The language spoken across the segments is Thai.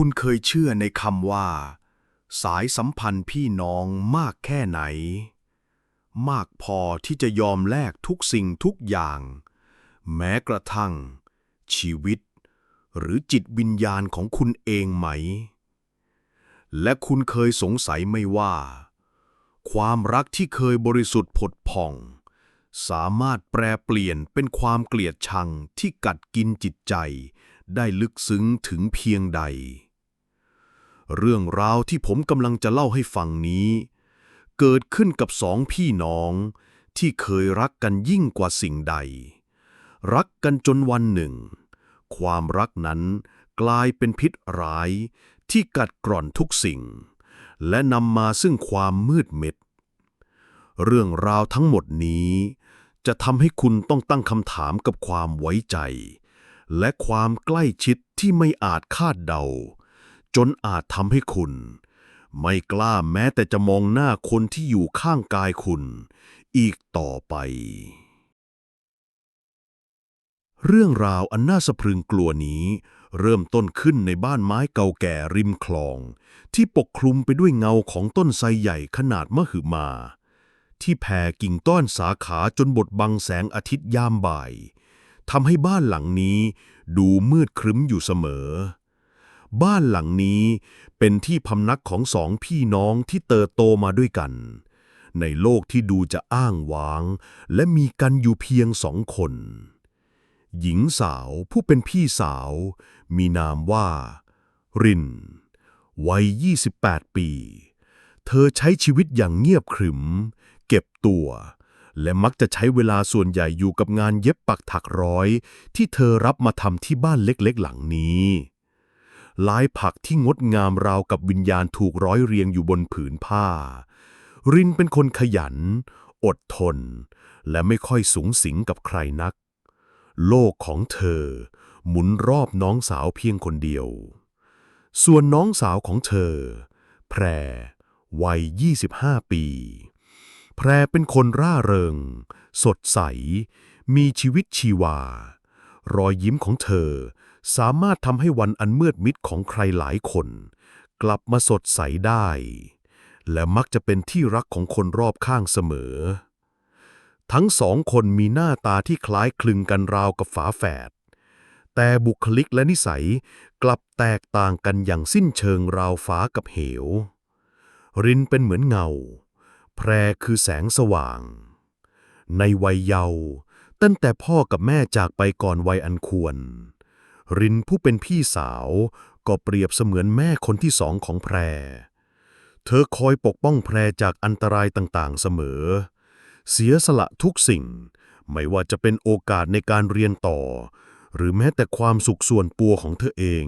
คุณเคยเชื่อในคำว่า สายสัมพันธ์พี่น้องมากแค่ไหน มากพอที่จะยอมแลกทุกสิ่งทุกอย่าง แม้กระทั่ง ชีวิต หรือจิตวิญญาณของคุณเองไหม และคุณเคยสงสัยไหม่ว่า ความรักที่เคยบริสุทธิ์ผดผ่อง สามารถแปรเปลี่ยนเป็นความเกลียดชังที่กัดกินจิตใจได้ลึกซึ้งถึงเพียงใด เรื่องราวที่ผมกำลังจะเล่าให้ฟังนี้ เกิดขึ้นกับสองพี่น้อง ที่เคยรักกันยิ่งกว่าสิ่งใด รักกันจนวันหนึ่ง ความรักนั้นกลายเป็นพิษร้ายที่กัดกร่อนทุกสิ่ง และนำมาซึ่งความมืดมิด เรื่องราวทั้งหมดนี้ จะทำให้คุณต้องตั้งคำถามกับความไว้ใจ และความใกล้ชิดที่ไม่อาจคาดเดา จนอาจทำให้คุณ ไม่กล้าแม้แต่จะมองหน้าคนที่อยู่ข้างกายคุณ อีกต่อไป เรื่องราวอันน่าสะพรึงกลัวนี้ เริ่มต้นขึ้นในบ้านไม้เก่าแก่ริมคลอง ที่ปกคลุมไปด้วยเงาของต้นไทรใหญ่ขนาดมหึมา ที่แผ่กิ่งต้อนสาขาจนบดบังแสงอาทิตย์ยามบ่ายทำให้บ้านหลังนี้ดูมืดครึ้มอยู่เสมอ บ้านหลังนี้เป็นที่พำนักของสองพี่น้องที่เติบโตมาด้วยกัน ในโลกที่ดูจะอ้างว้าง และมีกันอยู่เพียงสองคน หญิงสาวผู้เป็นพี่สาว มีนามว่า ริน วัย 28 ปี เธอใช้ชีวิตอย่างเงียบขรึม เก็บตัวและมักจะใช้เวลาส่วนใหญ่อยู่กับงานเย็บปักถักร้อย ที่เธอรับมาทำที่บ้านเล็กๆหลังนี้ ลายผักที่งดงามราวกับวิญญาณถูกร้อยเรียงอยู่บนผืนผ้า รินเป็นคนขยัน อดทน และไม่ค่อยสูงสิงกับใครนัก โลกของเธอ หมุนรอบน้องสาวเพียงคนเดียว ส่วนน้องสาวของเธอ แพร วัย 25 ปี แพรเป็นคนร่าเริง สดใส มีชีวิตชีวารอยยิ้มของเธอ สามารถทำให้วันอันมืดมิดของใครหลายคน กลับมาสดใสได้ และมักจะเป็นที่รักของคนรอบข้างเสมอ ทั้งสองคนมีหน้าตาที่คล้ายคลึงกันราวกับฝาแฝด แต่บุคลิกและนิสัยกลับแตกต่างกันอย่างสิ้นเชิงราวฟ้ากับเหว รินเป็นเหมือนเงา แพรคือแสงสว่าง ในวัยเยาว์ตั้งแต่พ่อกับแม่จากไปก่อนวัยอันควร รินผู้เป็นพี่สาว ก็เปรียบเสมือนแม่คนที่สองของแพร เธอคอยปกป้องแพรจากอันตรายต่างๆเสมอ เสียสละทุกสิ่ง ไม่ว่าจะเป็นโอกาสในการเรียนต่อ หรือแม้แต่ความสุขส่วนตัวของเธอเอง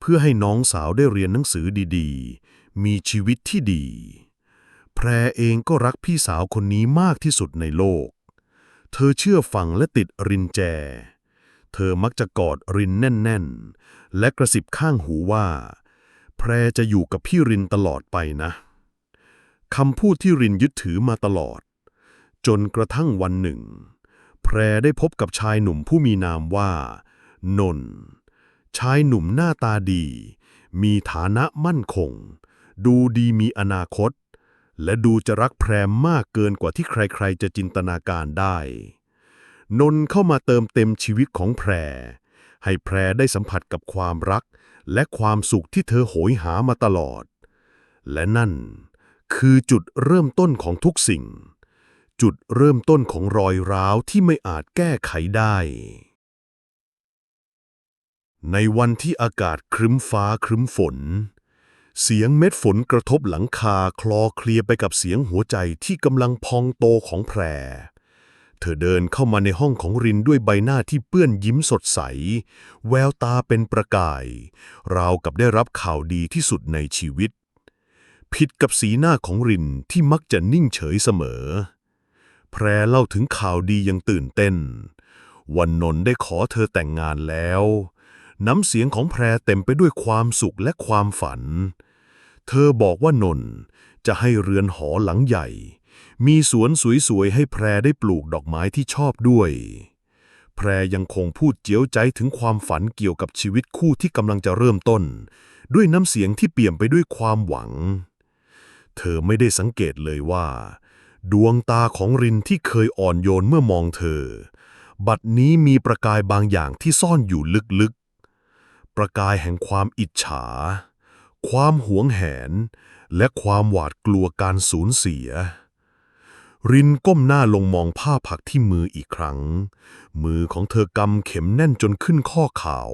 เพื่อให้น้องสาวได้เรียนหนังสือดีๆ มีชีวิตที่ดี แพรเองก็รักพี่สาวคนนี้มากที่สุดในโลก เธอเชื่อฟังและติดรินแจ เธอมักจะกอดรินแน่น ๆ และกระสิบข้างหูว่า แพรจะอยู่กับพี่รินตลอดไปนะคำพูดที่รินยึดถือมาตลอด จนกระทั่งวันหนึ่ง แพรได้พบกับชายหนุ่มผู้มีนามว่า นน ชายหนุ่มหน้าตาดี มีฐานะมั่นคง ดูดีมีอนาคต และดูจะรักแพรมากเกินกว่าที่ใครๆจะจินตนาการได้ นนเข้ามาเติมเต็มชีวิตของแพร ให้แพรได้สัมผัสกับความรัก และความสุขที่เธอโหยหามาตลอด และนั่นคือจุดเริ่มต้นของทุกสิ่ง จุดเริ่มต้นของรอยร้าวที่ไม่อาจแก้ไขได้ ในวันที่อากาศครึ้มฟ้าครึ้มฝน เสียงเม็ดฝนกระทบหลังคาคลอเคลียไปกับเสียงหัวใจที่กำลังพองโตของแพร เธอเดินเข้ามาในห้องของรินด้วยใบหน้าที่เปื้อนยิ้มสดใส แววตาเป็นประกาย ราวกับได้รับข่าวดีที่สุดในชีวิต ผิดกับสีหน้าของรินที่มักจะนิ่งเฉยเสมอ แพรเล่าถึงข่าวดียังตื่นเต้น วันนนท์ได้ขอเธอแต่งงานแล้ว น้ำเสียงของแพรเต็มไปด้วยความสุขและความฝัน เธอบอกว่านนท์จะให้เรือนหอหลังใหญ่ มีสวนสวยๆให้แพรได้ปลูกดอกไม้ที่ชอบด้วย แพรยังคงพูดเจียวใจถึงความฝันเกี่ยวกับชีวิตคู่ที่กำลังจะเริ่มต้น ด้วยน้ำเสียงที่เปี่ยมไปด้วยความหวัง เธอไม่ได้สังเกตเลยว่า ดวงตาของรินที่เคยอ่อนโยนเมื่อมองเธอ บัดนี้มีประกายบางอย่างที่ซ่อนอยู่ลึกๆ ประกายแห่งความอิจฉา ความหวงแหน และความหวาดกลัวการสูญเสีย รินก้มหน้าลงมองผ้าผักที่มืออีกครั้ง มือของเธอกำเข็มแน่นจนขึ้นข้อขาว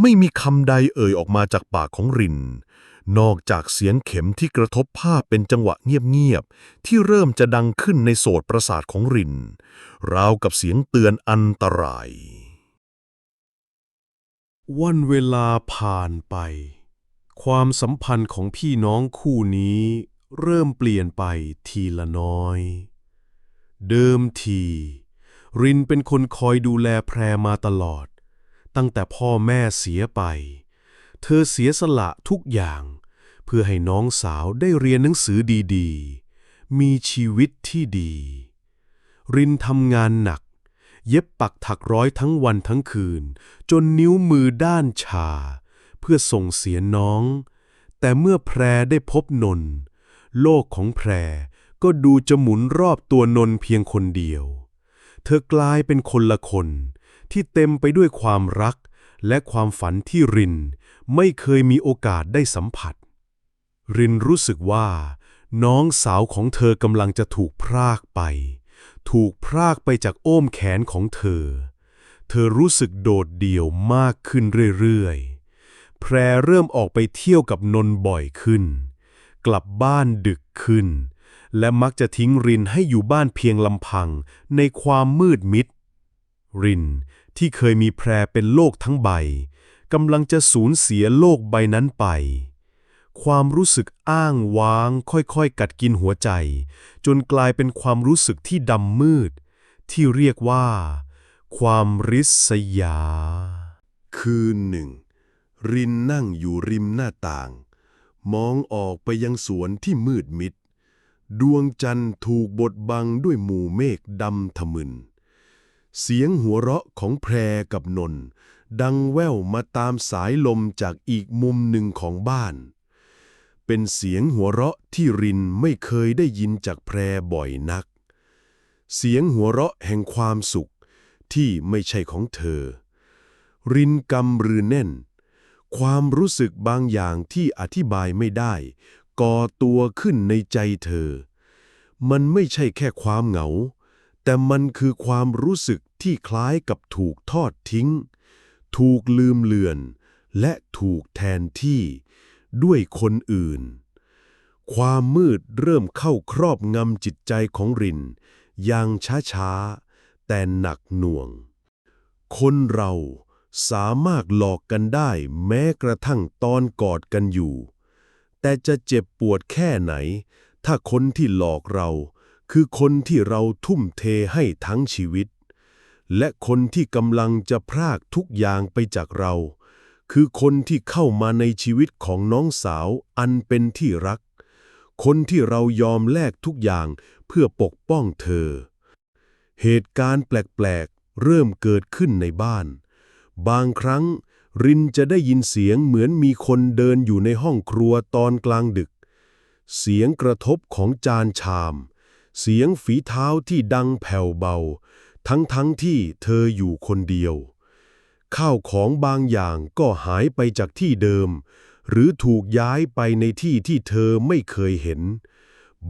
ไม่มีคำใดเอ่ยออกมาจากปากของริน นอกจากเสียงเข็มที่กระทบผ้าเป็นจังหวะเงียบๆ ที่เริ่มจะดังขึ้นในโสตประสาทของริน ราวกับเสียงเตือนอันตราย วันเวลาผ่านไป ความสัมพันธ์ของพี่น้องคู่นี้ เริ่มเปลี่ยนไปทีละน้อย เดิมที รินเป็นคนคอยดูแลแพรมาตลอด ตั้งแต่พ่อแม่เสียไป เธอเสียสละทุกอย่าง เพื่อให้น้องสาวได้เรียนหนังสือดีๆ มีชีวิตที่ดี รินทำงานหนัก เย็บปักถักร้อยทั้งวันทั้งคืน จนนิ้วมือด้านชา เพื่อส่งเสียน้อง แต่เมื่อแพรได้พบนนท์ โลกของแพรก็ดูจะหมุนรอบตัวนนเพียงคนเดียว เธอกลายเป็นคนละคน ที่เต็มไปด้วยความรัก และความฝันที่ริน ไม่เคยมีโอกาสได้สัมผัส รินรู้สึกว่า น้องสาวของเธอกำลังจะถูกพรากไป ถูกพรากไปจากโอ้มแขนของเธอ เธอรู้สึกโดดเดี่ยวมากขึ้นเรื่อยๆ แพรเริ่มออกไปเที่ยวกับนนบ่อยขึ้น กลับบ้านดึกขึ้น และมักจะทิ้งรินให้อยู่บ้านเพียงลำพังในความมืดมิด รินที่เคยมีแพรเป็นโลกทั้งใบกำลังจะสูญเสียโลกใบนั้นไป ความรู้สึกอ้างว้างค่อยๆ กัดกินหัวใจ จนกลายเป็นความรู้สึกที่ดำมืด ที่เรียกว่า ความริษยา คืนหนึ่ง รินนั่งอยู่ริมหน้าต่าง มองออกไปยังสวนที่มืดมิด ดวงจันทร์ถูกบดบังด้วยหมู่เมฆดำทะมึน เสียงหัวเราะของแพรกับนน ดังแว่วมาตามสายลมจากอีกมุมหนึ่งของบ้าน เป็นเสียงหัวเราะที่รินไม่เคยได้ยินจากแพรบ่อยนัก เสียงหัวเราะแห่งความสุขที่ไม่ใช่ของเธอ รินกำรือแน่น ความรู้สึกบางอย่างที่อธิบายไม่ได้ ก่อตัวขึ้นในใจเธอ มันไม่ใช่แค่ความเหงา แต่มันคือความรู้สึกที่คล้ายกับถูกทอดทิ้ง ถูกลืมเลือน และถูกแทนที่ ด้วยคนอื่น ความมืดเริ่มเข้าครอบงำจิตใจของริน อย่างช้าๆ แต่หนักหน่วง คนเรา สามารถหลอกกันได้แม้กระทั่งตอนกอดกันอยู่ แต่จะเจ็บปวดแค่ไหน ถ้าคนที่หลอกเรา คือคนที่เราทุ่มเทให้ทั้งชีวิต และคนที่กำลังจะพรากทุกอย่างไปจากเรา คือคนที่เข้ามาในชีวิตของน้องสาวอันเป็นที่รัก คนที่เรายอมแลกทุกอย่างเพื่อปกป้องเธอ เหตุการณ์แปลกๆ เริ่มเกิดขึ้นในบ้าน บางครั้ง รินจะได้ยินเสียงเหมือนมีคนเดินอยู่ในห้องครัวตอนกลางดึก เสียงกระทบของจานชาม เสียงฝีเท้าที่ดังแผ่วเบา ทั้งๆทที่เธออยู่คนเดียว ข้าวของบางอย่างก็หายไปจากที่เดิม หรือถูกย้ายไปในที่ที่เธอไม่เคยเห็น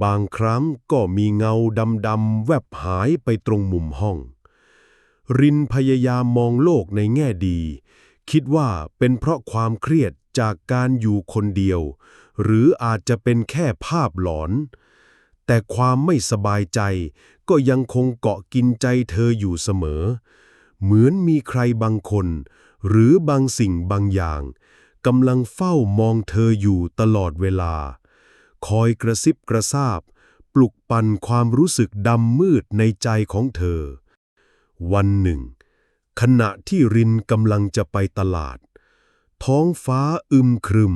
บางครั้งก็มีเงาดำๆแวบหายไปตรงมุมห้อง รินพยายามมองโลกในแง่ดี คิดว่าเป็นเพราะความเครียดจากการอยู่คนเดียว หรืออาจจะเป็นแค่ภาพหลอน แต่ความไม่สบายใจก็ยังคงเกาะกินใจเธออยู่เสมอ เหมือนมีใครบางคน หรือบางสิ่งบางอย่างกำลังเฝ้ามองเธออยู่ตลอดเวลา คอยกระซิบกระซาบ ปลุกปั่นความรู้สึกดำมืดในใจของเธอ วันหนึ่ง ขณะที่รินกำลังจะไปตลาด ท้องฟ้าอึมครึม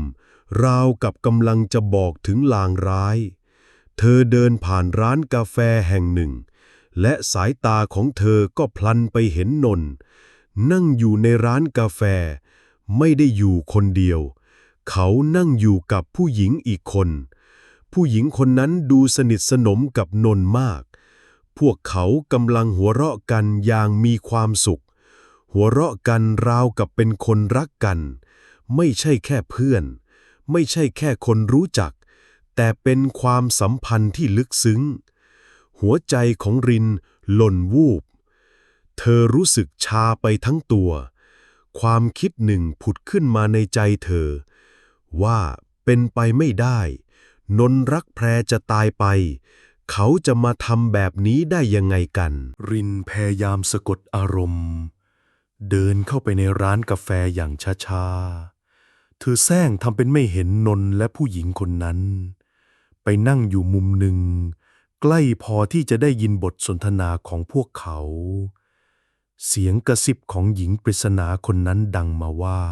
ราวกับกำลังจะบอกถึงลางร้าย เธอเดินผ่านร้านกาแฟแห่งหนึ่ง และสายตาของเธอก็พลันไปเห็นนนท์นั่งอยู่ในร้านกาแฟ ไม่ได้อยู่คนเดียว เขานั่งอยู่กับผู้หญิงอีกคน ผู้หญิงคนนั้นดูสนิทสนมกับนนท์มาก พวกเขากำลังหัวเราะกันอย่างมีความสุข หัวเราะกันราวกับเป็นคนรักกัน ไม่ใช่แค่เพื่อน ไม่ใช่แค่คนรู้จัก แต่เป็นความสัมพันธ์ที่ลึกซึ้ง หัวใจของรินหล่นวูบ เธอรู้สึกชาไปทั้งตัว ความคิดหนึ่งผุดขึ้นมาในใจเธอ ว่าเป็นไปไม่ได้ นนรักแพรจะตายไป เขาจะมาทำแบบนี้ได้ยังไงกัน รินพยายามสะกดอารมณ์ เดินเข้าไปในร้านกาแฟอย่างช้าๆ เธอแซงทำเป็นไม่เห็นนนและผู้หญิงคนนั้น ไปนั่งอยู่มุมหนึ่ง ใกล้พอที่จะได้ยินบทสนทนาของพวกเขา เสียงกระซิบของหญิงปริศนาคนนั้นดังมาว่า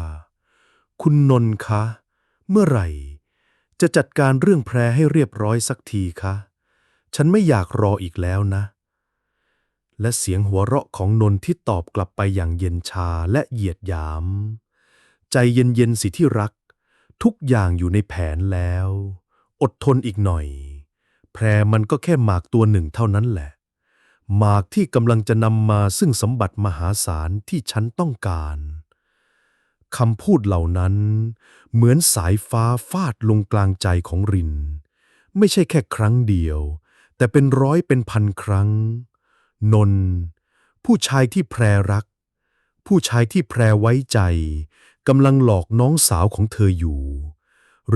คุณนนท์คะ เมื่อไหร่ จะจัดการเรื่องแพรให้เรียบร้อยสักทีคะ ฉันไม่อยากรออีกแล้วนะ และเสียงหัวเราะของนนท์ที่ตอบกลับไปอย่างเย็นชาและเหยียดหยาม ใจเย็นๆสิที่รัก ทุกอย่างอยู่ในแผนแล้ว อดทนอีกหน่อย แพรมันก็แค่หมากตัวหนึ่งเท่านั้นแหละ หมากที่กำลังจะนำมาซึ่งสมบัติมหาศาลที่ฉันต้องการคำพูดเหล่านั้น เหมือนสายฟ้าฟาดลงกลางใจของริน ไม่ใช่แค่ครั้งเดียว แต่เป็นร้อยเป็นพันครั้ง นน ผู้ชายที่แพรรัก ผู้ชายที่แพรไว้ใจกำลังหลอกน้องสาวของเธออยู่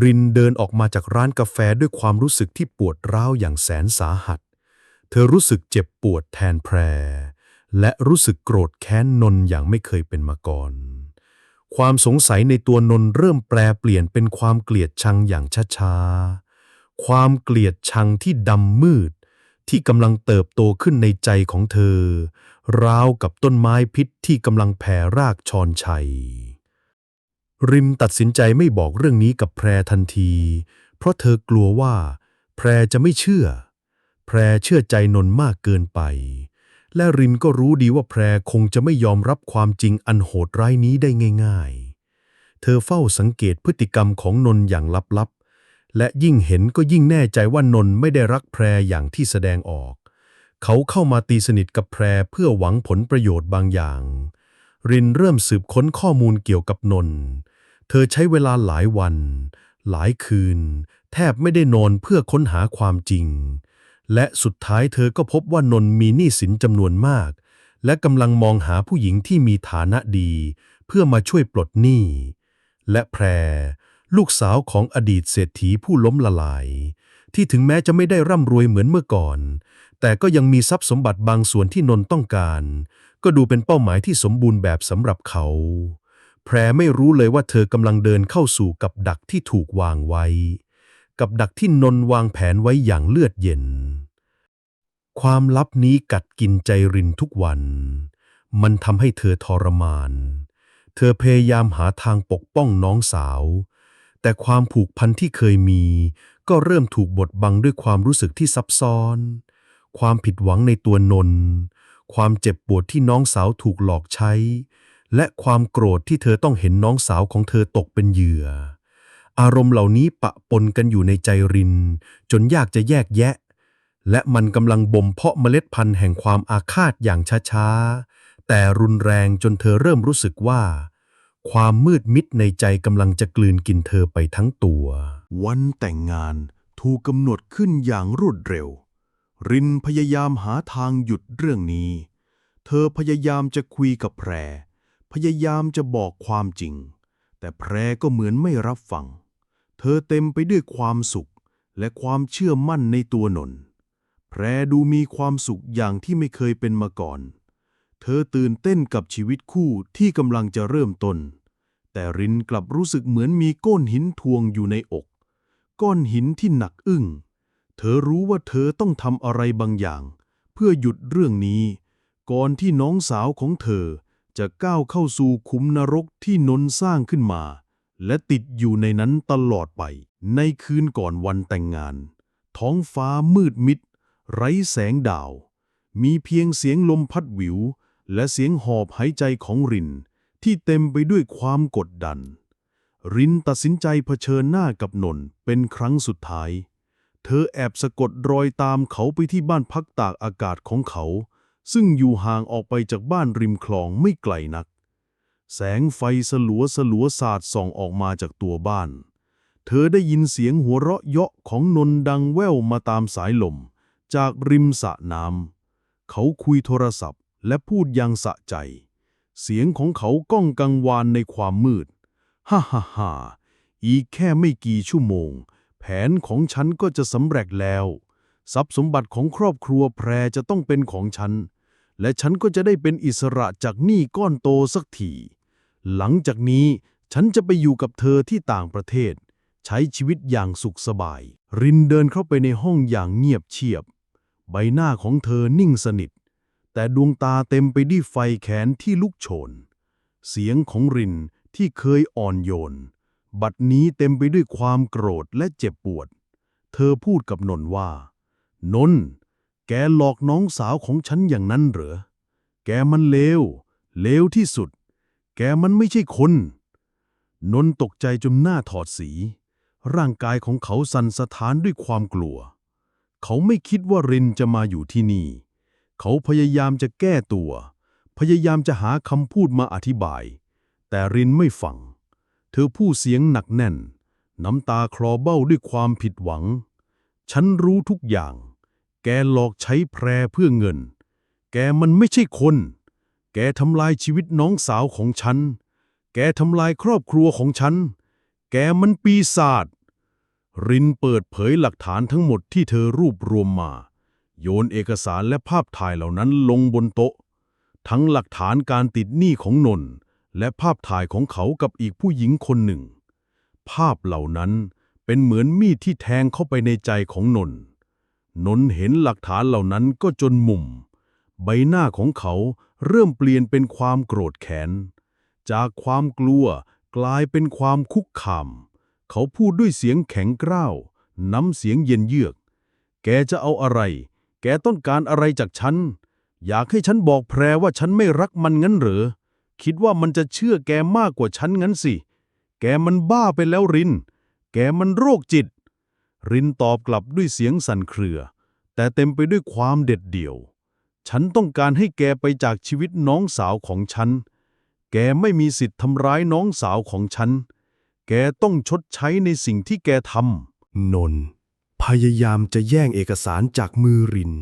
รินเดินออกมาจากร้านกาแฟด้วยความรู้สึกที่ปวดร้าวอย่างแสนสาหัส เธอรู้สึกเจ็บปวดแทนแพร และรู้สึกโกรธแค้นนนอย่างไม่เคยเป็นมาก่อน ความสงสัยในตัวนนเริ่มแปลเปลี่ยนเป็นความเกลียดชังอย่างช้าๆ ความเกลียดชังที่ดำมืด ที่กำลังเติบโตขึ้นในใจของเธอ ราวกับต้นไม้พิษที่กำลังแผ่รากชอนชัย ริมตัดสินใจไม่บอกเรื่องนี้กับแพรทันที เพราะเธอกลัวว่า แพรจะไม่เชื่อ แพรเชื่อใจนนท์มากเกินไป และรินก็รู้ดีว่าแพรคงจะไม่ยอมรับความจริงอันโหดร้ายนี้ได้ง่าย ๆ เธอเฝ้าสังเกตพฤติกรรมของนนท์อย่างลับๆ และยิ่งเห็นก็ยิ่งแน่ใจว่านนท์ไม่ได้รักแพรอย่างที่แสดงออก เขาเข้ามาตีสนิทกับแพรเพื่อหวังผลประโยชน์บางอย่าง รินเริ่มสืบค้นข้อมูลเกี่ยวกับนนท์เธอใช้เวลาหลายวัน หลายคืน แทบไม่ได้นอนเพื่อค้นหาความจริง และสุดท้ายเธอก็พบว่านนท์มีหนี้สินจำนวนมาก และกำลังมองหาผู้หญิงที่มีฐานะดี เพื่อมาช่วยปลดหนี้และแพร ลูกสาวของอดีตเศรษฐีผู้ล้มละลาย ที่ถึงแม้จะไม่ได้ร่ำรวยเหมือนเมื่อก่อน แต่ก็ยังมีทรัพย์สมบัติบางส่วนที่นนต้องการ ก็ดูเป็นเป้าหมายที่สมบูรณ์แบบสำหรับเขา แพรไม่รู้เลยว่าเธอกำลังเดินเข้าสู่กับดักที่ถูกวางไว้ กับดักที่นนวางแผนไว้อย่างเลือดเย็น ความลับนี้กัดกินใจรินทุกวัน มันทำให้เธอทรมาน เธอพยายามหาทางปกป้องน้องสาว แต่ความผูกพันที่เคยมี ก็เริ่มถูกบดบังด้วยความรู้สึกที่ซับซ้อน ความผิดหวังในตัวนนท์ความเจ็บปวดที่น้องสาวถูกหลอกใช้ และความโกรธที่เธอต้องเห็นน้องสาวของเธอตกเป็นเหยื่อ อารมณ์เหล่านี้ปะปนกันอยู่ในใจริน จนยากจะแยกแยะ และมันกำลังบ่มเพาะเมล็ดพันธุ์แห่งความอาฆาตอย่างช้าๆแต่รุนแรงจนเธอเริ่มรู้สึกว่า ความมืดมิดในใจกำลังจะกลืนกินเธอไปทั้งตัว วันแต่งงานถูกกำหนดขึ้นอย่างรวดเร็ว รินพยายามหาทางหยุดเรื่องนี้ เธอพยายามจะคุยกับแพร พยายามจะบอกความจริง แต่แพรก็เหมือนไม่รับฟัง เธอเต็มไปด้วยความสุขและความเชื่อมั่นในตัวนนท์แพรดูมีความสุขอย่างที่ไม่เคยเป็นมาก่อน เธอตื่นเต้นกับชีวิตคู่ที่กำลังจะเริ่มต้น แต่รินกลับรู้สึกเหมือนมีก้อนหินทวงอยู่ในอก ก้อนหินที่หนักอึ้ง เธอรู้ว่าเธอต้องทำอะไรบางอย่าง เพื่อหยุดเรื่องนี้ ก่อนที่น้องสาวของเธอจะก้าวเข้าสู่ขุมนรกที่นนสร้างขึ้นมา และติดอยู่ในนั้นตลอดไป ในคืนก่อนวันแต่งงาน ท้องฟ้ามืดมิด ไร้แสงดาว มีเพียงเสียงลมพัดหวิว และเสียงหอบหายใจของรินที่เต็มไปด้วยความกดดัน รินตัดสินใจเผชิญหน้ากับนนเป็นครั้งสุดท้าย เธอแอบสะกดรอยตามเขาไปที่บ้านพักตากอากาศของเขา ซึ่งอยู่ห่างออกไปจากบ้านริมคลองไม่ไกลนัก แสงไฟสลัวสลัวสาดส่องออกมาจากตัวบ้าน เธอได้ยินเสียงหัวเราะเยาะของนนดังแว่วมาตามสายลม จากริมสระน้ำเขาคุยโทรศัพท์ และพูดอยังสะใจ เสียงของเขาก้องกังวานในความมืด ฮ่าฮ่าฮ่าอีกแค่ไม่กี่ชั่วโมง แผนของฉันก็จะสำเร็จแล้ว ทรัพย์สมบัติของครอบครัวแพรจะต้องเป็นของฉัน และฉันก็จะได้เป็นอิสระจากหนี้ก้อนโตสักที หลังจากนี้ฉันจะไปอยู่กับเธอที่ต่างประเทศ ใช้ชีวิตอย่างสุขสบาย รินเดินเข้าไปในห้องอย่างเงียบเชียบ ใบหน้าของเธอนิ่งสนิท แต่ดวงตาเต็มไปด้วยไฟแขนที่ลุกโชน เสียงของรินที่เคยอ่อนโยน บัดนี้เต็มไปด้วยความโกรธและเจ็บปวด เธอพูดกับนนท์ว่า นนท์แกหลอกน้องสาวของฉันอย่างนั้นเหรอ แกมันเลว เลวที่สุด แกมันไม่ใช่คน นนท์ตกใจจนหน้าถอดสี ร่างกายของเขาสั่นสะท้านด้วยความกลัว เขาไม่คิดว่ารินจะมาอยู่ที่นี่ เขาพยายามจะแก้ตัว พยายามจะหาคำพูดมาอธิบาย แต่รินไม่ฟัง เธอพูดเสียงหนักแน่น น้ำตาคลอเบ้าด้วยความผิดหวัง ฉันรู้ทุกอย่าง แกหลอกใช้แพรเพื่อเงิน แกมันไม่ใช่คน แกทำลายชีวิตน้องสาวของฉัน แกทำลายครอบครัวของฉัน แกมันปีศาจรินเปิดเผยหลักฐานทั้งหมดที่เธอรวบรวมมา โยนเอกสารและภาพถ่ายเหล่านั้นลงบนโต๊ะ ทั้งหลักฐานการติดหนี้ของนนท์และภาพถ่ายของเขากับอีกผู้หญิงคนหนึ่ง ภาพเหล่านั้นเป็นเหมือนมีดที่แทงเข้าไปในใจของนนท์นนท์เห็นหลักฐานเหล่านั้นก็จนมุม ใบหน้าของเขาเริ่มเปลี่ยนเป็นความโกรธแค้น จากความกลัวกลายเป็นความคุกคาม เขาพูดด้วยเสียงแข็งกร้าว น้ำเสียงเย็นเยือก แกจะเอาอะไร แกต้องการอะไรจากฉัน อยากให้ฉันบอกแพรว่าฉันไม่รักมันงั้นเหรอ คิดว่ามันจะเชื่อแกมากกว่าฉันงั้นสิ แกมันบ้าไปแล้วริน แกมันโรคจิต รินตอบกลับด้วยเสียงสั่นเครือ แต่เต็มไปด้วยความเด็ดเดี่ยว ฉันต้องการให้แกไปจากชีวิตน้องสาวของฉัน แกไม่มีสิทธิ์ทำร้ายน้องสาวของฉัน แกต้องชดใช้ในสิ่งที่แกทำนนท์ พยายามจะแย่งเอกสารจากมือริน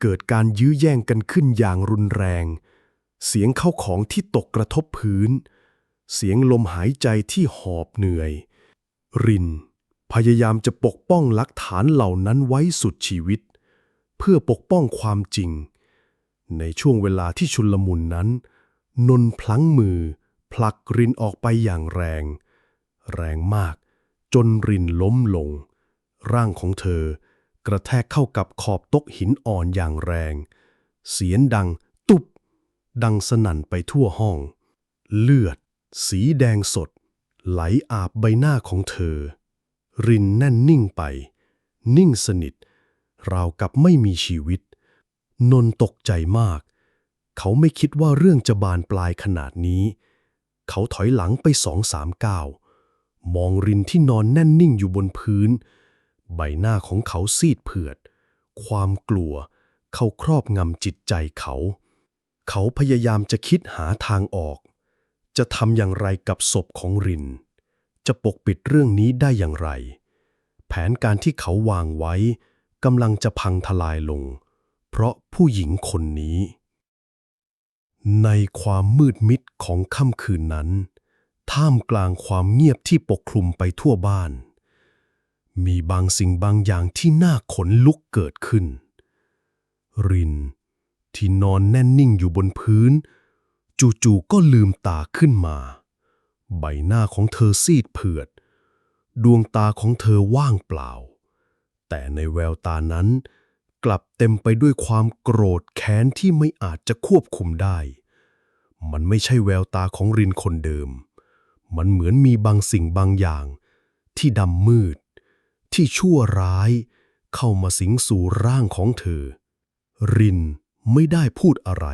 เกิดการยื้อแย่งกันขึ้นอย่างรุนแรง เสียงเข้าของที่ตกกระทบพื้น เสียงลมหายใจที่หอบเหนื่อย ริน พยายามจะปกป้องหลักฐานเหล่านั้นไว้สุดชีวิต เพื่อปกป้องความจริง ในช่วงเวลาที่ชุลมุนนั้น นนท์พลั้งมือ ผลักรินออกไปอย่างแรง แรงมาก จนรินล้มลง ร่างของเธอกระแทกเข้ากับขอบโต๊ะหินอ่อนอย่างแรง เสียงดังตุบ ดังสนั่นไปทั่วห้อง เลือด สีแดงสด ไหลอาบใบหน้าของเธอ รินแน่นนิ่งไป นิ่งสนิท ราวกับไม่มีชีวิต นนตกใจมาก เขาไม่คิดว่าเรื่องจะบานปลายขนาดนี้ เขาถอยหลังไปสองสามก้าวมองรินที่นอนแน่นนิ่งอยู่บนพื้น ใบหน้าของเขาซีดเผือด ความกลัว เขาครอบงำจิตใจเขา เขาพยายามจะคิดหาทางออก จะทำอย่างไรกับศพของริน จะปกปิดเรื่องนี้ได้อย่างไร แผนการที่เขาวางไว้กำลังจะพังทลายลง เพราะผู้หญิงคนนี้ ในความมืดมิดของค่ำคืนนั้น ท่ามกลางความเงียบที่ปกคลุมไปทั่วบ้าน มีบางสิ่งบางอย่างที่น่าขนลุกเกิดขึ้น ริน ที่นอนแน่นนิ่งอยู่บนพื้น จู่ๆก็ลืมตาขึ้นมา ใบหน้าของเธอซีดเผือด ดวงตาของเธอว่างเปล่า แต่ในแววตานั้น กลับเต็มไปด้วยความโกรธแค้นที่ไม่อาจจะควบคุมได้ มันไม่ใช่แววตาของรินคนเดิม มันเหมือนมีบางสิ่งบางอย่างที่ดำมืด ที่ชั่วร้าย เข้ามาสิงสู่ร่างของเธอ รินไม่ได้พูดอะไร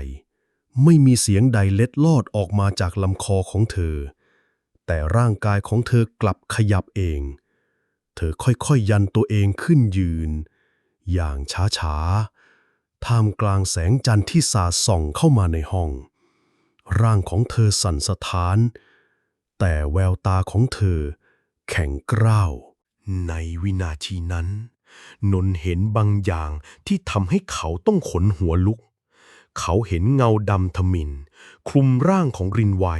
ไม่มีเสียงใดเล็ดลอดออกมาจากลำคอของเธอ แต่ร่างกายของเธอกลับขยับเอง เธอค่อยๆยยันตัวเองขึ้นยืน อย่างช้าๆท่ามกลางแสงจันทร์ที่สาดส่องเข้ามาในห้อง ร่างของเธอสั่นสะท้าน แต่แววตาของเธอแข็งกร้าว ในวินาทีนั้น นนเห็นบางอย่างที่ทำให้เขาต้องขนหัวลุก เขาเห็นเงาดำทมินคลุมร่างของรินไว้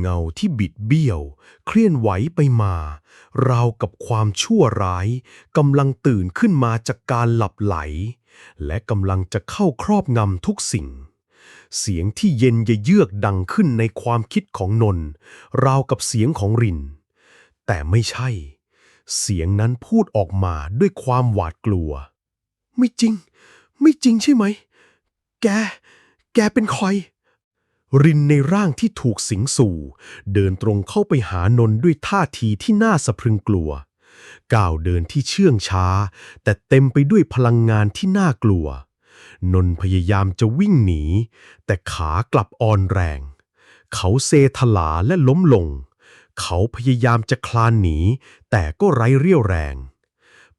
เงาที่บิดเบี้ยว เคลื่อนไหวไปมา ราวกับความชั่วร้ายกำลังตื่นขึ้นมาจากการหลับไหล และกำลังจะเข้าครอบงำทุกสิ่งเสียงที่เย็นเยือกดังขึ้นในความคิดของนน ราวกับเสียงของริน แต่ไม่ใช่ เสียงนั้นพูดออกมาด้วยความหวาดกลัว ไม่จริง ไม่จริงใช่ไหม แก แกเป็นใครรินในร่างที่ถูกสิงสู่ เดินตรงเข้าไปหานนด้วยท่าทีที่น่าสะพรึงกลัว ก้าวเดินที่เชื่องช้า แต่เต็มไปด้วยพลังงานที่น่ากลัว นนพยายามจะวิ่งหนี แต่ขากลับอ่อนแรง เขาเซถลาและล้มลง เขาพยายามจะคลานหนี แต่ก็ไร้เรี่ยวแรง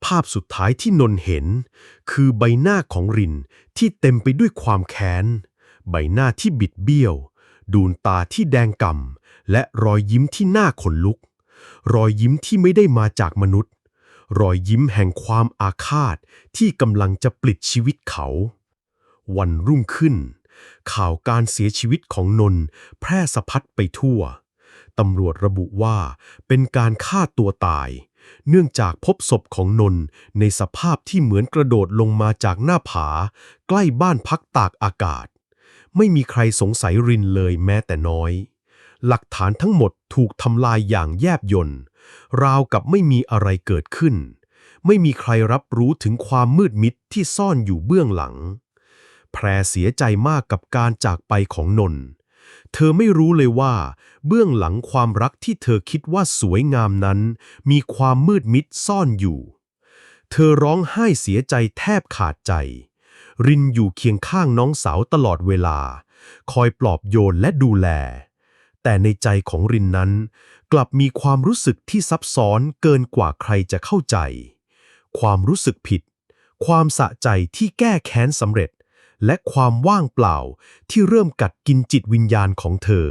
ภาพสุดท้ายที่นนเห็น คือใบหน้าของรินที่เต็มไปด้วยความแค้น ใบหน้าที่บิดเบี้ยว ดูนตาที่แดงก่ำและรอยยิ้มที่หน่าขนลุก รอยยิ้มที่ไม่ได้มาจากมนุษย์ รอยยิ้มแห่งความอาฆาตที่กำลังจะปลิดชีวิตเขา วันรุ่งขึ้นข่าวการเสียชีวิตของนนแพร่สะพัดไปทั่ว ตำรวจระบุว่าเป็นการฆ่าตัวตาย เนื่องจากพบศพของนนท์ในสภาพที่เหมือนกระโดดลงมาจากหน้าผา ใกล้บ้านพักตากอากาศ ไม่มีใครสงสัยรินเลยแม้แต่น้อย หลักฐานทั้งหมดถูกทำลายอย่างแยบยลราวกับไม่มีอะไรเกิดขึ้น ไม่มีใครรับรู้ถึงความมืดมิดที่ซ่อนอยู่เบื้องหลัง แพรเสียใจมากกับการจากไปของนนท์ เธอไม่รู้เลยว่า เบื้องหลังความรักที่เธอคิดว่าสวยงามนั้น มีความมืดมิดซ่อนอยู่ เธอร้องไห้เสียใจแทบขาดใจ รินอยู่เคียงข้างน้องสาวตลอดเวลา คอยปลอบโยนและดูแล แต่ในใจของรินนั้น กลับมีความรู้สึกที่ซับซ้อนเกินกว่าใครจะเข้าใจ ความรู้สึกผิด ความสะใจที่แก้แค้นสำเร็จ และความว่างเปล่าที่เริ่มกัดกินจิตวิญญาณของเธอ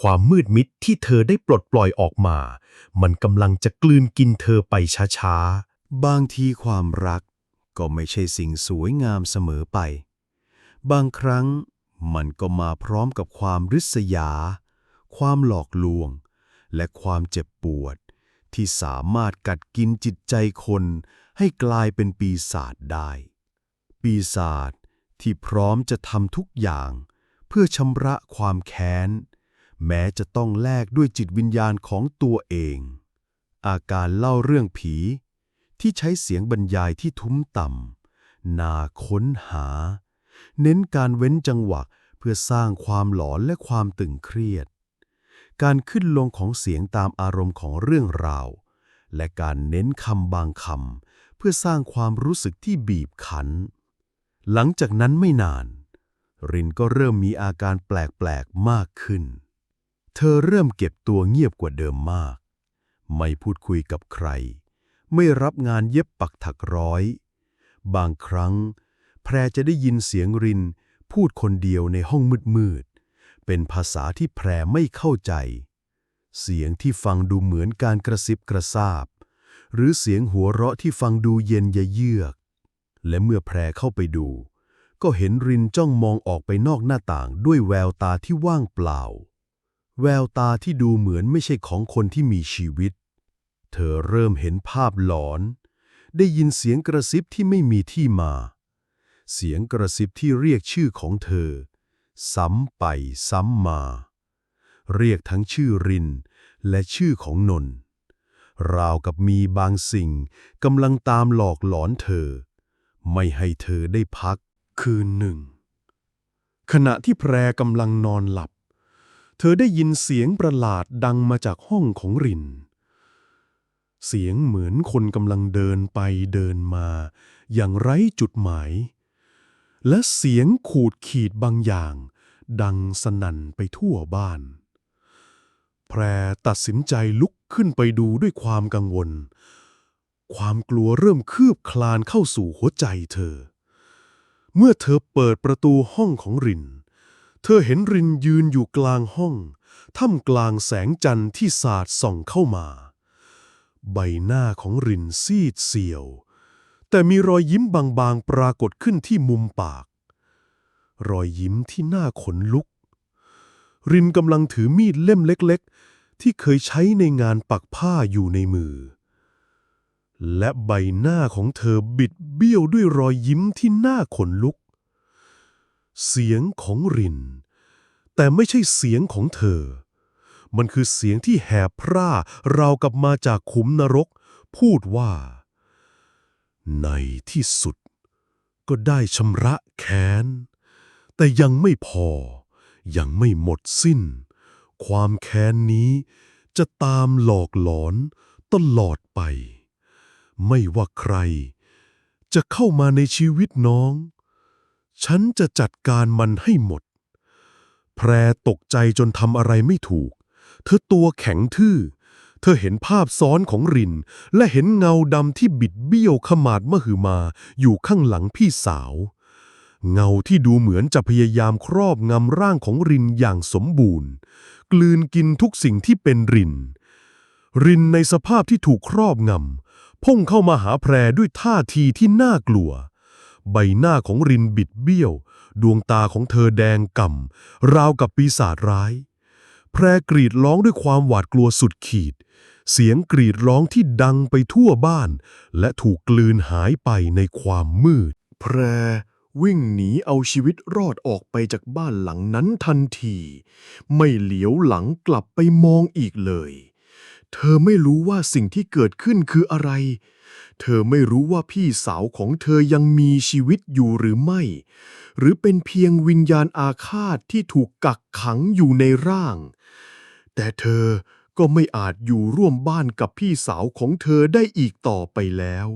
ความมืดมิดที่เธอได้ปลดปล่อยออกมา มันกำลังจะกลืนกินเธอไปช้าๆ บางทีความรักก็ไม่ใช่สิ่งสวยงามเสมอไป บางครั้งมันก็มาพร้อมกับความริษยา ความหลอกลวง และความเจ็บปวด ที่สามารถกัดกินจิตใจคนให้กลายเป็นปีศาจได้ ปีศาจ ที่พร้อมจะทำทุกอย่าง เพื่อชำระความแค้น แม้จะต้องแลกด้วยจิตวิญญาณของตัวเอง อาการเล่าเรื่องผี ที่ใช้เสียงบรรยายที่ทุ้มต่ำนาค้นหา เน้นการเว้นจังหวะเพื่อสร้างความหลอนและความตึงเครียด การขึ้นลงของเสียงตามอารมณ์ของเรื่องราว และการเน้นคำบางคำเพื่อสร้างความรู้สึกที่บีบคั้น หลังจากนั้นไม่นาน รินก็เริ่มมีอาการแปลกๆมากขึ้น เธอเริ่มเก็บตัวเงียบกว่าเดิมมาก ไม่พูดคุยกับใคร ไม่รับงานเย็บปักถักร้อย บางครั้ง แพรจะได้ยินเสียงรินพูดคนเดียวในห้องมืดๆ เป็นภาษาที่แพรไม่เข้าใจ เสียงที่ฟังดูเหมือนการกระซิบกระซาบ หรือเสียงหัวเราะที่ฟังดูเย็นยะเยือก และเมื่อแพรเข้าไปดู ก็เห็นรินจ้องมองออกไปนอกหน้าต่างด้วยแววตาที่ว่างเปล่า แววตาที่ดูเหมือนไม่ใช่ของคนที่มีชีวิต เธอเริ่มเห็นภาพหลอน ได้ยินเสียงกระซิบที่ไม่มีที่มา เสียงกระซิบที่เรียกชื่อของเธอ ซ้ำไปซ้ำมา เรียกทั้งชื่อรินและชื่อของนนท์ราวกับมีบางสิ่งกำลังตามหลอกหลอนเธอ ไม่ให้เธอได้พักคืนหนึ่ง ขณะที่แพรกำลังนอนหลับ เธอได้ยินเสียงประหลาดดังมาจากห้องของริน เสียงเหมือนคนกำลังเดินไปเดินมา อย่างไร้จุดหมาย และเสียงขูดขีดบางอย่าง ดังสนั่นไปทั่วบ้าน แพรตัดสินใจลุกขึ้นไปดูด้วยความกังวล ความกลัวเริ่มคืบคลานเข้าสู่หัวใจเธอ เมื่อเธอเปิดประตูห้องของริน เธอเห็นรินยืนอยู่กลางห้องท่ามกลางแสงจันทร์ที่สาดส่องเข้ามา ใบหน้าของรินซีดเซียว แต่มีรอยยิ้มบางๆปรากฏขึ้นที่มุมปาก รอยยิ้มที่น่าขนลุก รินกำลังถือมีดเล่มเล็ก ๆ ที่เคยใช้ในงานปักผ้าอยู่ในมือ และใบหน้าของเธอบิดเบี้ยวด้วยรอยยิ้มที่น่าขนลุก เสียงของริน แต่ไม่ใช่เสียงของเธอ มันคือเสียงที่แหบพร่าราวกับมาจากขุมนรก พูดว่า ในที่สุด ก็ได้ชำระแค้น แต่ยังไม่พอ ยังไม่หมดสิ้น ความแค้นนี้จะตามหลอกหลอนตลอดไป ไม่ว่าใคร จะเข้ามาในชีวิตน้อง ฉันจะจัดการมันให้หมด แพรตกใจจนทำอะไรไม่ถูก เธอตัวแข็งทื่อ เธอเห็นภาพซ้อนของริน และเห็นเงาดำที่บิดเบี้ยวขมาดมหึมาอยู่ข้างหลังพี่สาว เงาที่ดูเหมือนจะพยายามครอบงำร่างของรินอย่างสมบูรณ์ กลืนกินทุกสิ่งที่เป็นรินรินในสภาพที่ถูกครอบงำ พุ่งเข้ามาหาแพรด้วยท่าทีที่น่ากลัว ใบหน้าของรินบิดเบี้ยว ดวงตาของเธอแดงก่ำราวกับปีศาจร้าย แพรกรีดร้องด้วยความหวาดกลัวสุดขีด เสียงกรีดร้องที่ดังไปทั่วบ้าน และถูกกลืนหายไปในความมืด แพรวิ่งหนีเอาชีวิตรอดออกไปจากบ้านหลังนั้นทันที ไม่เหลียวหลังกลับไปมองอีกเลย เธอไม่รู้ว่าสิ่งที่เกิดขึ้นคืออะไร เธอไม่รู้ว่าพี่สาวของเธอยังมีชีวิตอยู่หรือไม่ หรือเป็นเพียงวิญญาณอาฆาตที่ถูกกักขังอยู่ในร่าง แต่เธอก็ไม่อาจอยู่ร่วมบ้านกับพี่สาวของเธอได้อีกต่อไปแล้ว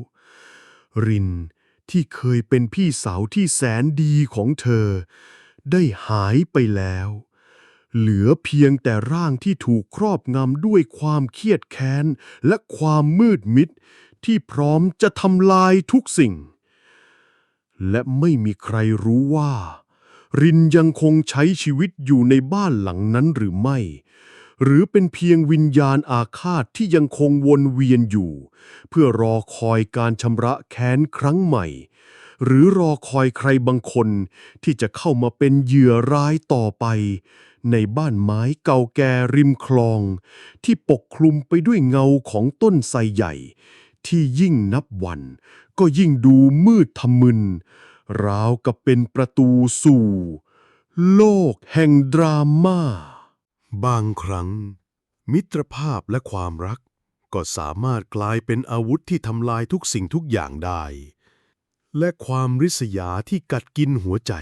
รินที่เคยเป็นพี่สาวที่แสนดีของเธอ ได้หายไปแล้ว เหลือเพียงแต่ร่างที่ถูกครอบงำด้วยความเครียดแค้น และความมืดมิด ที่พร้อมจะทำลายทุกสิ่ง และไม่มีใครรู้ว่า รินยังคงใช้ชีวิตอยู่ในบ้านหลังนั้นหรือไม่ หรือเป็นเพียงวิญญาณอาฆาตที่ยังคงวนเวียนอยู่ เพื่อรอคอยการชำระแค้นครั้งใหม่หรือรอคอยใครบางคนที่จะเข้ามาเป็นเหยื่อร้ายต่อไป ในบ้านไม้เก่าแก่ริมคลอง ที่ปกคลุมไปด้วยเงาของต้นไทรใหญ่ ที่ยิ่งนับวัน ก็ยิ่งดูมืดทะมึน ราวกับเป็นประตูสู่ โลกแห่งดราม่า บางครั้ง มิตรภาพและความรัก ก็สามารถกลายเป็นอาวุธที่ทำลายทุกสิ่งทุกอย่างได้ และความริษยาที่กัดกินหัวใจ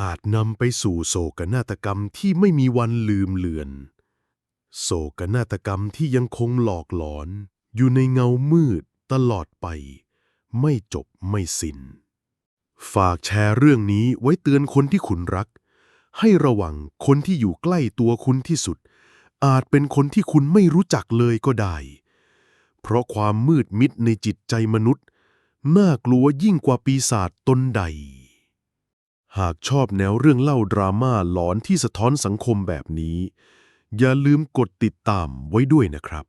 อาจนำไปสู่โศกนาฏกรรมที่ไม่มีวันลืมเลือน โศกนาฏกรรมที่ยังคงหลอกหลอน อยู่ในเงามืดตลอดไป ไม่จบไม่สิน้น ฝากแชร์เรื่องนี้ไว้เตือนคนที่คุณรัก ให้ระวังคนที่อยู่ใกล้ตัวคุณที่สุด อาจเป็นคนที่คุณไม่รู้จักเลยก็ได้ เพราะความมืดมิดในจิตใจมนุษย์ น่ากลัวยิ่งกว่าปีศาจตนใด หากชอบแนวเรื่องเล่าดราม่าหลอนที่สะท้อนสังคมแบบนี้ อย่าลืมกดติดตามไว้ด้วยนะครับ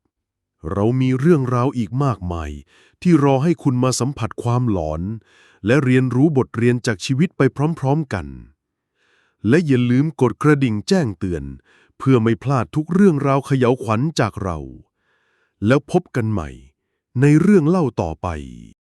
เรามีเรื่องราวอีกมากมาย ที่รอให้คุณมาสัมผัสความหลอน และเรียนรู้บทเรียนจากชีวิตไปพร้อมๆกัน และอย่าลืมกดกระดิ่งแจ้งเตือน เพื่อไม่พลาดทุกเรื่องราวเขย่าวขวัญจากเรา แล้วพบกันใหม่ ในเรื่องเล่าต่อไป